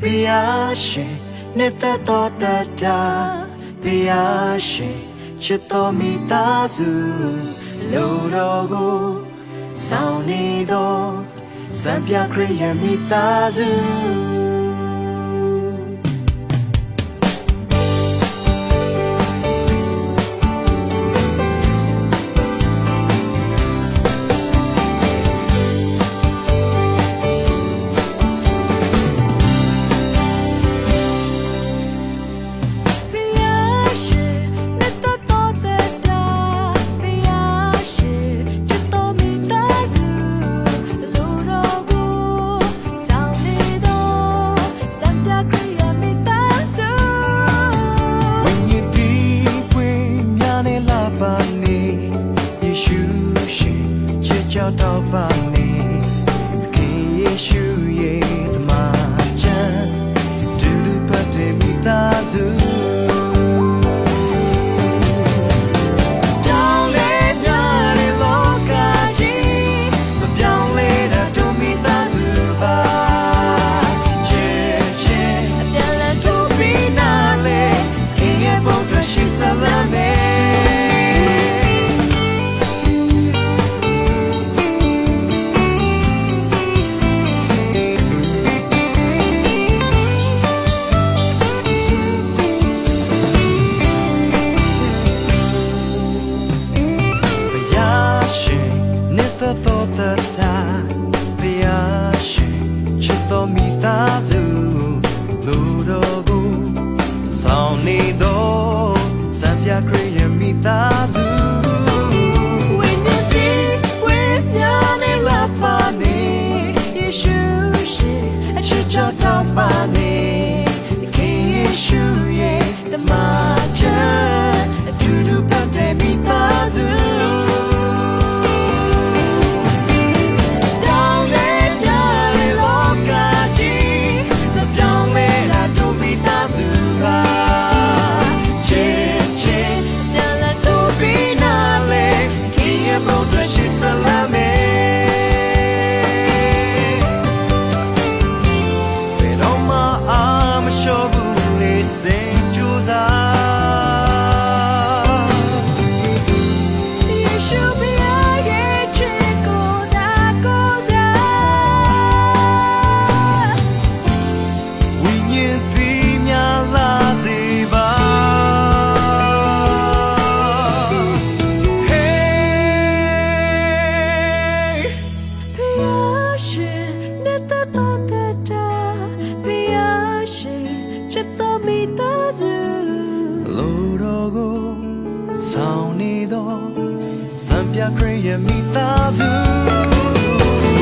ဘုရားရှင်နှစ်သက်တော်တတာဘုရားရှင်ချစ်တော်မိသားစုလိုတော်ကိုဆောင်နေတော်စံပြခရစ်ယာန်မိသားစု နေယေရှုရှင်ချစ်ကြတော့ပါနေခင်ယေရှုရဲ့တမချမ်းဒူဒူပတ်တဲ့မိသားစု သက်တော်တတာဘုရားရှင်ချစ်တော်မိသားစုလူတော်ကိုဆောင်နေတော်စံပြခရစ်ယာန်မိသားစု ဆောင်နေသောစံပြခရစ်ယာန်မိသားစု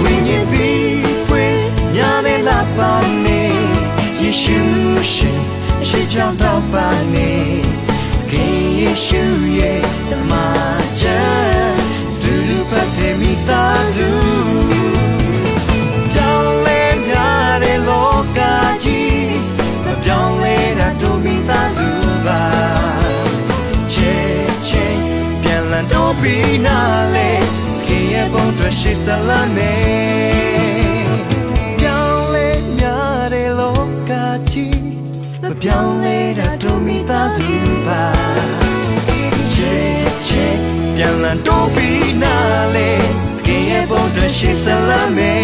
ဝိညာဉ်ပြီးဖွင့်ညာနေလာပါနေယေရှုရှင်ရှိချောင်းတော့ပါနေခင်ယေရှုရဲ့ဓ ပြီးနာလေခင်ရဲ့ဘုံအတွက်ရှိစလမ်းနေပြောင်းလဲများတဲ့လောကကြီးမပြောင်းလဲတာတို့မိသားစုပါချေချေပြန်လန်တော့ပြီးနာလေခင်ရဲ့ဘုံအတွက်ရှိစလမ်းနေ